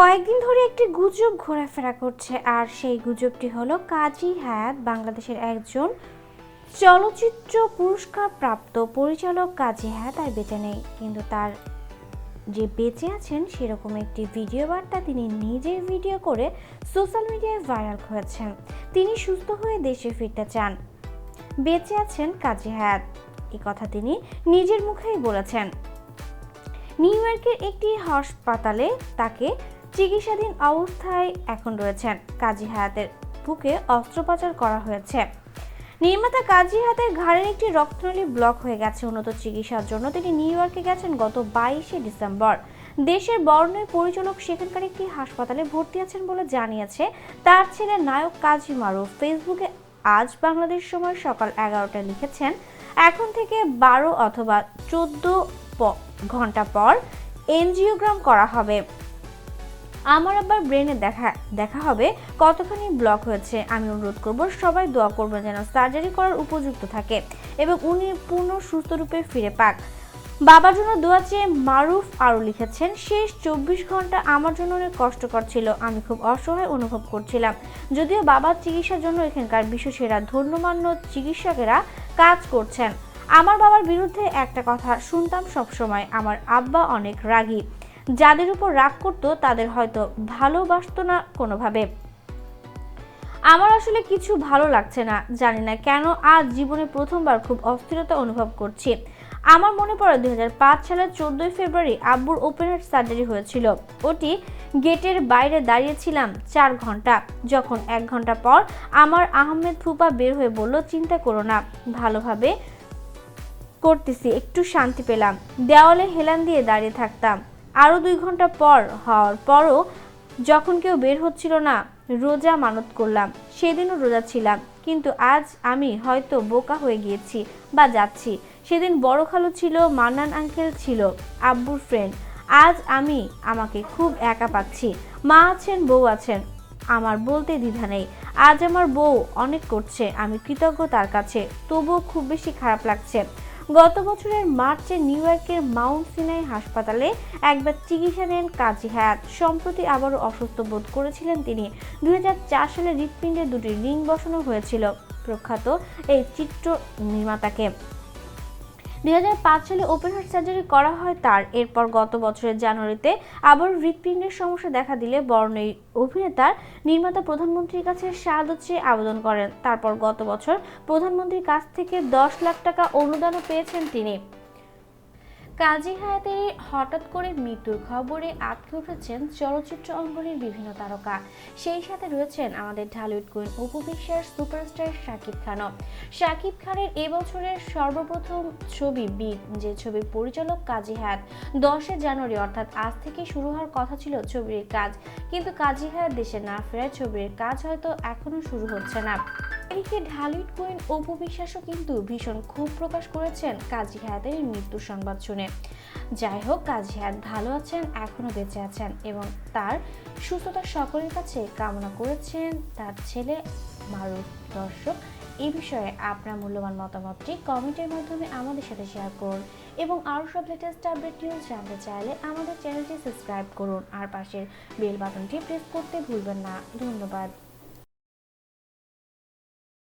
কয়েকদিন ধরে একটি গুজব ঘোরাফেরা করছে, আর সেই গুজবটি হলো কাজী হায়াত বাংলাদেশের একজন চলচ্চিত্র পুরস্কার প্রাপ্ত পরিচালক কাজী হায়াত আর বেঁচে নেই। কিন্তু তার যে বেঁচে আছেন সেরকম একটি ভিডিও বার্তা তিনি নিজে ভিডিও করে সোশ্যাল মিডিয়ায় ভাইরাল হয়েছেন। তিনি সুস্থ হয়ে দেশে ফিরতে চান। বেঁচে আছেন কাজী হায়াত, এ কথা তিনি নিজের মুখেই বলেছেন। নিউ ইয়র্কের একটি হাসপাতালে তাকে চিকিৎসাধীন অবস্থায় এখন রয়েছেন। কাজী হায়াতের বুকে অস্ত্রোপচার করা হয়েছে। নির্মাতা কাজী হাতের ঘাড়ের একটি রক্তনালী ব্লক হয়ে গেছে। উন্নত চিকিৎসার জন্য তিনি নিউ ইয়র্কে গেছেন গত বাইশে ডিসেম্বর। দেশের বর্ণের পরিচালক সেখানকার একটি হাসপাতালে ভর্তি আছেন বলে জানিয়েছে তার ছেলে নায়ক কাজী মারুফ। ফেসবুকে আজ বাংলাদেশ সময় সকাল এগারোটায় লিখেছেন, এখন থেকে বারো অথবা চোদ্দ ঘণ্টা পর এনজিওগ্রাম করা হবে। আমার আবার ব্রেনে দেখা দেখা হবে কতখানি ব্লক হয়েছে। আমি অনুরোধ করব, সবাই দোয়া করবেন যেন সার্জারি করার উপযুক্ত থাকে এবং উনি পূর্ণ সুস্থ রূপে ফিরে পাক। বাবার জন্য দোয়া চেয়ে মারুফ আরও লিখেছেন, শেষ চব্বিশ ঘণ্টা আমার জন্য অনেক কষ্টকর ছিল। আমি খুব অসহায় অনুভব করছিলাম। যদিও বাবার চিকিৎসার জন্য এখানকার বিশ্বসেরা ধন্যমান্য চিকিৎসকেরা কাজ করছেন। আমার বাবার বিরুদ্ধে একটা কথা শুনতাম সবসময়। আমার আব্বা অনেক রাগী। যাদের উপর রাগ করতো, তাদের হয়তো ভালোবাসতো না কোনোভাবে। আমার আসলে কিছু ভালো লাগছে না, জানি না কেন আজ জীবনে প্রথমবার খুব অস্থিরতা অনুভব করছি। আমার মনে পড়ে দুই হাজার পাঁচ সালের চোদ্দোই ফেব্রুয়ারি আব্বুর ওপেন হার্ট সার্জারি হয়েছিল। ওটি গেটের বাইরে দাঁড়িয়েছিলাম চার ঘণ্টা। যখন এক ঘণ্টা পর আমার আহমেদ ফুপা বের হয়ে বলল, চিন্তা করো না, ভালোভাবে করতেছি, একটু শান্তি পেলাম। দেওয়ালে হেলান দিয়ে দাঁড়িয়ে থাকতাম। আরও দুই ঘণ্টা পর হওয়ার পরও যখন কেউ বের হচ্ছিল না, রোজা মানত করলাম। সেদিনও রোজা ছিলাম। কিন্তু আজ আমি হয়তো বোকা হয়ে গিয়েছি বা যাচ্ছি। সেদিন বড় খালু ছিল, মান্নান আঙ্কেল ছিল, আব্বুর ফ্রেন্ড আজ আমি আমাকে খুব একা পাচ্ছি। মা আছেন, বউ আছেন। আমার বলতে দ্বিধা নেই। আজ আমার বউ অনেক করছে। আমি কৃতজ্ঞ তার কাছে। তবুও খুব বেশি খারাপ লাগছে। গত বছরের মার্চে নিউ ইয়র্কের মাউন্ট সিনাই হাসপাতালে একবার চিকিৎসা নেন কাজী হায়াত। সম্প্রতি আবারও অসুস্থ বোধ করেছিলেন তিনি। দুই হাজার চার সালে হৃৎপিণ্ডে দুটি রিং বসানো হয়েছিল। প্রখ্যাত এই চিত্র নির্মাতাকে। দুই হাজার পাঁচ সালে ওপেন হার্ট সার্জারি করা হয় তার। এরপর গত বছরের জানুয়ারিতে আবার হৃৎপিণ্ডের সমস্যা দেখা দিলে বর্ণ অভিনেতার নির্মাতা প্রধানমন্ত্রীর কাছে সাহায্য চেয়ে আবেদন করেন। তারপর গত বছর প্রধানমন্ত্রীর কাছ থেকে দশ লাখ টাকা অনুদানও পেয়েছেন তিনি। কাজী হায়াতের হঠাৎ করে মৃত্যুর খবরে আটকে উঠেছেন চলচ্চিত্র অঙ্গনের বিভিন্ন তারকা। সেই সাথে রয়েছেন আমাদের ঢালিউড কুইন উপবিশ্বাস সুপারস্টার শাকিব খানও। শাকিব খানের এবছরের সর্বপ্রথম ছবি বিগ, যে ছবির পরিচালক কাজী হায়াত দশে জানুয়ারি, অর্থাৎ আজ থেকে শুরু হওয়ার কথা ছিল ছবির কাজ। কিন্তু কাজী হায়াত দেশে না ফেরায় ছবির কাজ হয়তো এখনও শুরু হচ্ছে না। এদিকে ঢালিউড কুইন অপু বিশ্বাসও কিন্তু ভীষণ ক্ষোভ প্রকাশ করেছেন কাজী হায়াতের এই মৃত্যুর সংবাদ শুনে। যাই হোক, কাজী হায়াত ভালো আছেন এখনও বেঁচে আছেন এবং তার সুস্থতা সকলের কাছে কামনা করেছেন তার ছেলে মারুফ দর্শক। এই বিষয়ে আপনার মূল্যবান মতামতটি কমেন্টের মাধ্যমে আমাদের সাথে শেয়ার করুন এবং আরও সব লেটেস্ট আপডেট নিউজ জানতে চাইলে আমাদের চ্যানেলটি সাবস্ক্রাইব করুন আর পাশের বেল বাটনটি প্রেস করতে ভুলবেন না। ধন্যবাদ।